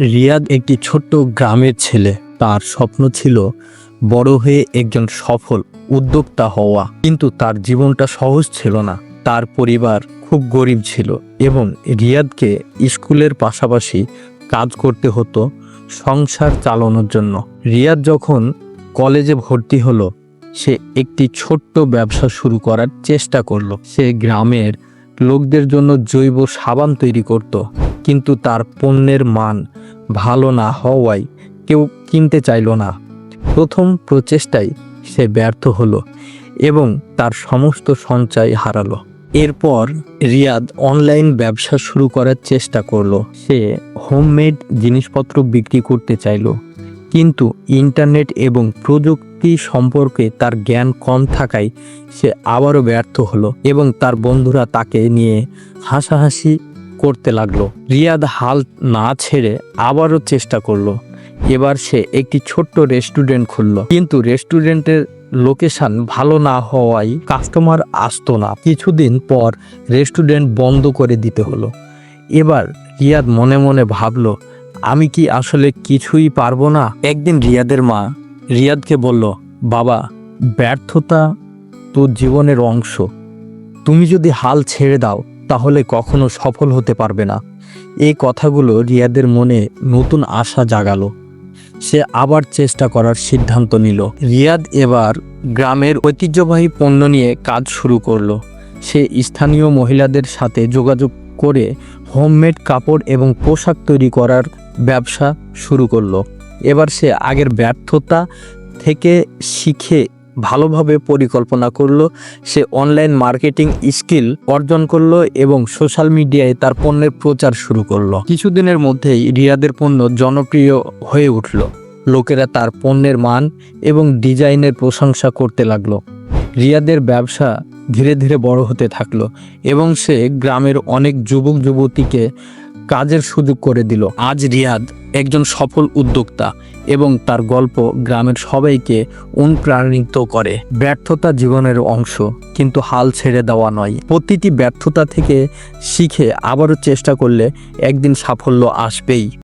রিয়াদ একটি ছোট্ট গ্রামের ছেলে। তার স্বপ্ন ছিল বড় হয়ে একজন সফল উদ্যোক্তা হওয়া। কিন্তু তার জীবনটা সহজ ছিল না। তার পরিবার খুব গরিব ছিল এবং রিয়াদকে স্কুলের পাশাপাশি কাজ করতে হতো সংসার চালানোর জন্য। রিয়াদ যখন কলেজে ভর্তি হলো, সে একটি ছোট্ট ব্যবসা শুরু করার চেষ্টা করল। সে গ্রামের লোকদের জন্য জৈব সাবান তৈরি করত, কিন্তু তার পণ্যের মান ভালো না হওয়ায় কেউ কিনতে চাইল না। প্রথম প্রচেষ্টায় সে ব্যর্থ হলো এবং তার সমস্ত সঞ্চয় হারালো। এরপর রিয়াদ অনলাইন ব্যবসা শুরু করার চেষ্টা করল। সে হোমমেড জিনিসপত্র বিক্রি করতে চাইলো, কিন্তু ইন্টারনেট এবং প্রযুক্তি সম্পর্কে তার জ্ঞান কম থাকায় সে আবারও ব্যর্থ হলো এবং তার বন্ধুরা তাকে নিয়ে হাসাহাসি করতে লাগল। রিয়াদ হাল না ছেড়ে আবারও চেষ্টা করল। এবার সে একটি ছোট্ট রেস্টুরেন্ট খুললো। কিন্তু রেস্টুরেন্টের লোকেশন ভালো না হওয়ায় কাস্টমার আসতো না। কিছুদিন পর রেস্টুরেন্ট বন্ধ করে দিতে হলো। এবার রিয়াদ মনে মনে ভাবলো, আমি কি আসলে কিছুই পারব না? একদিন রিয়াদের মা রিয়াদকে বলল, বাবা, ব্যর্থতা তোর জীবনের অংশ। তুমি যদি হাল ছেড়ে দাও তাহলে কখনো সফল হতে পারবে না। এই কথাগুলো রিয়াদের মনে নতুন আশা জাগালো। সে আবার চেষ্টা করার সিদ্ধান্ত নিল। রিয়াদ এবার গ্রামের ঐতিহ্যবাহী পণ্য নিয়ে কাজ শুরু করল। সে স্থানীয় মহিলাদের সাথে যোগাযোগ করে হোমমেড কাপড় এবং পোশাক তৈরি করার ব্যবসা শুরু করল। এবার সে আগের ব্যর্থতা থেকে শিখে ভালোভাবে পরিকল্পনা করল, সে অনলাইন মার্কেটিং স্কিল অর্জন করল এবং সোশ্যাল মিডিয়ায় তার পণ্যের প্রচার শুরু করল। কিছুদিনের মধ্যেই রিয়াদের পণ্য জনপ্রিয় হয়ে উঠল। লোকেরা তার পণ্যের মান এবং ডিজাইনের প্রশংসা করতে লাগল। রিয়াদের ব্যবসা ধীরে ধীরে বড় হতে থাকল এবং সে গ্রামের অনেক যুবক যুবতীকে কাজের সুযোগ করে দিল। আজ রিয়াদ একজন সফল উদ্যোক্তা এবং তার গল্প গ্রামের সবাইকে অনুপ্রাণিত করে। ব্যর্থতা জীবনের অংশ, কিন্তু হাল ছেড়ে দেওয়া নয়। প্রতিটি ব্যর্থতা থেকে শিখে আবারও চেষ্টা করলে একদিন সাফল্য আসবেই।